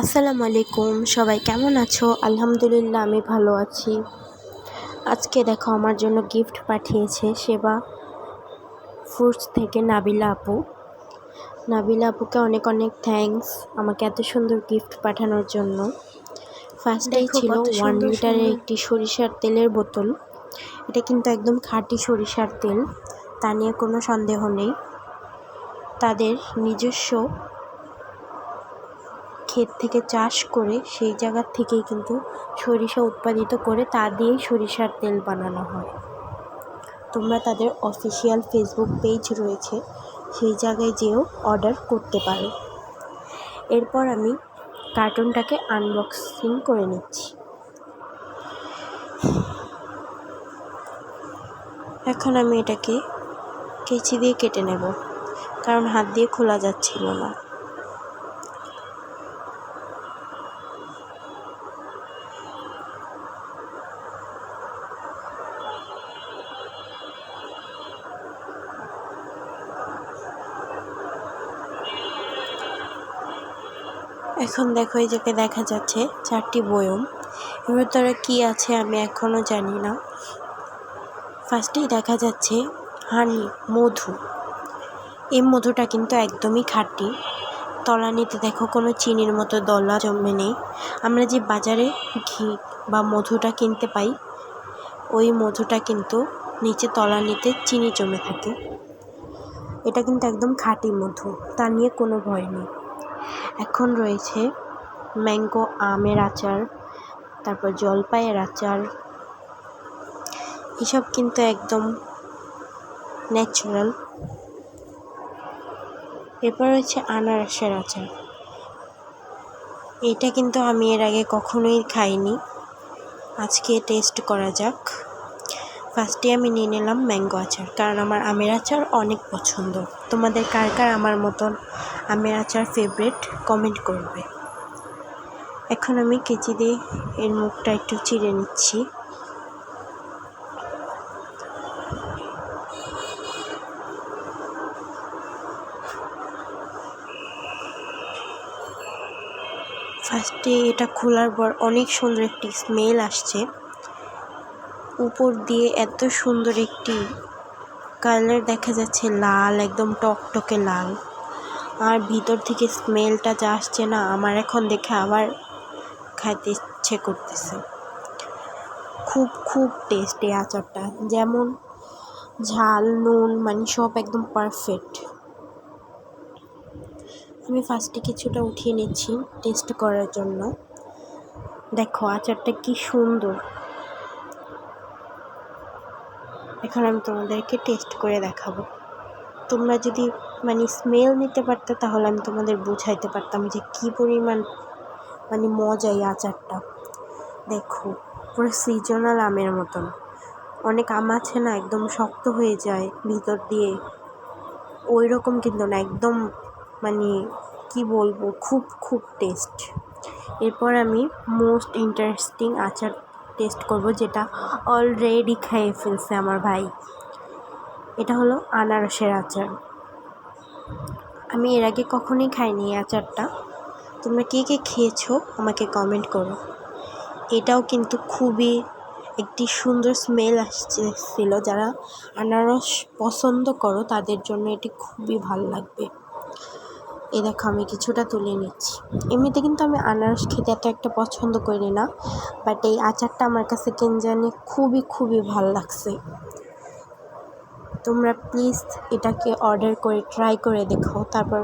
আসসালামু আলাইকুম সবাই কেমন আছো? আলহামদুলিল্লাহ আমি ভালো আছি। আজকে দেখো আমার জন্য গিফট পাঠিয়েছে সেবা ফুডস থেকে নাবিলা আপু। নাবিলা আপুকে অনেক অনেক থ্যাঙ্কস আমাকে এত সুন্দর গিফট পাঠানোর জন্য। ফার্স্টেই ছিল ওয়ান লিটারের একটি সরিষার তেলের বোতল। এটা কিন্তু একদম খাঁটি সরিষার তেল তা নিয়ে কোনো সন্দেহ নেই। তাদের নিজস্ব ক্ষেত থেকে চাষ করে সেই জায়গার থেকেই কিন্তু সরিষা উৎপাদিত করে তা দিয়েই সরিষার তেল বানানো হয়। তোমরা তাদের অফিসিয়াল ফেসবুক পেজ রয়েছে, সেই জায়গায় যেও অর্ডার করতে পারো। এরপর আমি কার্টুনটাকে আনবক্সিং করে নিচ্ছি। এখন আমি এটাকে কেচি দিয়ে কেটে নেব, কারণ হাত দিয়ে খোলা যাচ্ছিল না। এখন দেখো, এই জায়গায় দেখা যাচ্ছে চারটি বয়ম। এর ভিতরে কী আছে আমি এখনও জানি না। ফার্স্টেই দেখা যাচ্ছে হানি, মধু। এই মধুটা কিন্তু একদমই খাঁটি। তলানিতে দেখো, কোনো চিনির মতো দলা জমে নেই। আমরা যে বাজারে ঘি বা মধুটা কিনতে পাই, ওই মধুটা কিন্তু নিচে তলানিতে চিনি জমে থাকে। এটা কিন্তু একদম খাঁটি মধু, তা নিয়ে কোনো ভয় নেই। এখন রয়েছে ম্যাঙ্গো আমের আচার, তারপর জলপাইয়ের আচার। এসব কিন্তু একদম ন্যাচারাল এরপর রয়েছে আনারসের আচার। এটা কিন্তু আমি এর আগে কখনোই খাইনি। আজকে টেস্ট করা যাক। ফার্স্টে আমি নিয়ে নিলাম ম্যাঙ্গো আচার, কারণ আমার আমের আচার অনেক পছন্দ। তোমাদের কার কার আমার মতন আমের আচার ফেভারেট কমেন্ট করবে। এখন আমি কেচি দিয়ে এর মুখটা একটু চিড়ে নিচ্ছি। ফার্স্টে এটা খোলার পর অনেক সুন্দর একটি স্মেল আসছে। উপর দিয়ে এত সুন্দর একটি কালার দেখা যাচ্ছে, লাল, একদম টকটকে লাল। আর ভিতর থেকে স্মেলটা যা আসছে না, আমার এখন দেখে আবার খাইতে ইচ্ছে করতেছে। খুব খুব টেস্ট আচারটা। যেমন ঝাল, নুন মানে সব একদম পারফেক্ট আমি ফার্স্টে কিছুটা উঠিয়ে নিচ্ছি টেস্ট করার জন্য। দেখো, আচারটা কি সুন্দর। এখন আমি তোমাদেরকে টেস্ট করে দেখাবো। তোমরা যদি মানে স্মেল নিতে পারতে তাহলে আমি তোমাদের বুঝাইতে পারতাম যে কী পরিমাণ মানে মজা এই আচারটা। দেখো, পুরো সিজনাল আমের মতন। অনেক আম আছে না, একদম শক্ত হয়ে যায় ভিতর দিয়ে। ওই রকম কিন্তু না, একদম মানে কি বলব, খুব খুব টেস্ট এরপর আমি মোস্ট ইন্টারেস্টিং আচার টেস্ট করব যেটা অলরেডি খেয়ে ফেলছে আমার ভাই। এটা হলো আনারসের আচার। আমি এর আগে কখনোই খাইনি এই আচারটা। তোমরা কে কে খেয়েছো আমাকে কমেন্ট করো। এটাও কিন্তু খুবই একটি সুন্দর স্মেল আসছিল। যারা আনারস পছন্দ করো, তাদের জন্য এটি খুবই ভালো লাগবে। এ দেখো, আমি কিছুটা তুলে নিচ্ছি। এমনিতে কিন্তু আমি আনারস খেতে এত একটা পছন্দ করি না বাট এই আচারটা আমার কাছে কেন জানি খুবই খুবই ভালো লাগছে। তোমরা প্লিজ এটাকে অর্ডার করে ট্রাই করে দেখো তারপর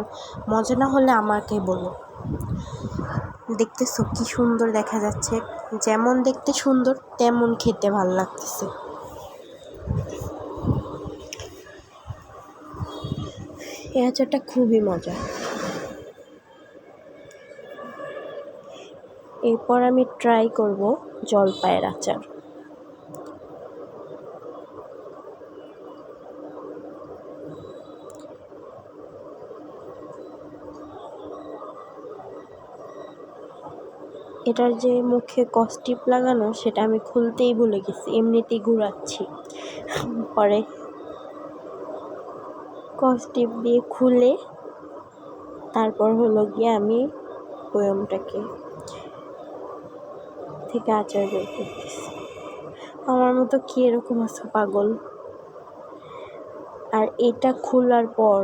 মজা না হলে আমাকে বলো। দেখতেছো কি সুন্দর দেখা যাচ্ছে, যেমন দেখতে সুন্দর, তেমন খেতে ভালো লাগতেছে। এই আচারটা খুবই মজা এরপর আমি ট্রাই করব জলপাইয়ের আচার। এটার যে মুখে কস্টিপ লাগানো, সেটা আমি খুলতেই ভুলে গেছি, এমনিতেই ঘুরাচ্ছি। পরে কস্টিপ দিয়ে খুলে, তারপর হলো গিয়ে আমি বয়মটাকে থেকে আচার বের করতেছি। আমার মতো কি এরকম আছে পাগল? আর এটা খোলার পর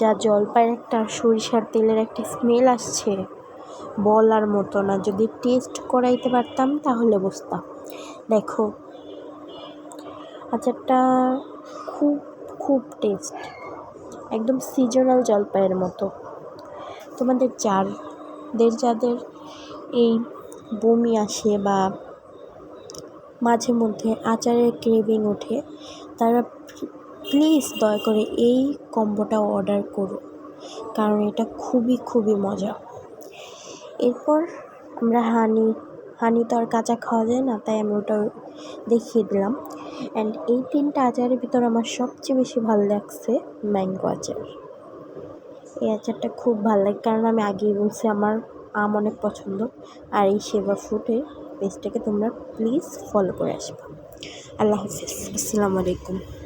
যা জলপাইয়ের একটা সরিষার তেলের একটা স্মেল আসছে, বলার মতো না। যদি টেস্ট করাইতে পারতাম তাহলে বুঝতাম। দেখো, আচারটা খুব খুব টেস্ট একদম সিজনাল জলপাইয়ের মতো। তোমাদের যাদের যাদের এই বমি আসে বা মাঝে মধ্যে আচারের ক্রেভিং ওঠে, তারা প্লিজ দয়া করে এই কম্বোটা অর্ডার করো, কারণ এটা খুবই খুবই মজা। এরপর আমরা হানি হানি তো আর কাঁচা খাওয়া যায় না, তাই আমি ওটা দেখিয়ে দিলাম। অ্যান্ড এই তিনটা আচারের ভিতর আমার সবচেয়ে বেশি ভালো লাগছে ম্যাঙ্গো আচার। এই আচারটা খুব ভালো লাগে, কারণ আমি আগেই বলছি আমার আম অনেক পছন্দ। আর এই সেবা ফ্রুটের পেজটাকে তোমরা প্লিজ ফলো করে আসবে। আল্লাহ হাফিজ। আসসালামু আলাইকুম।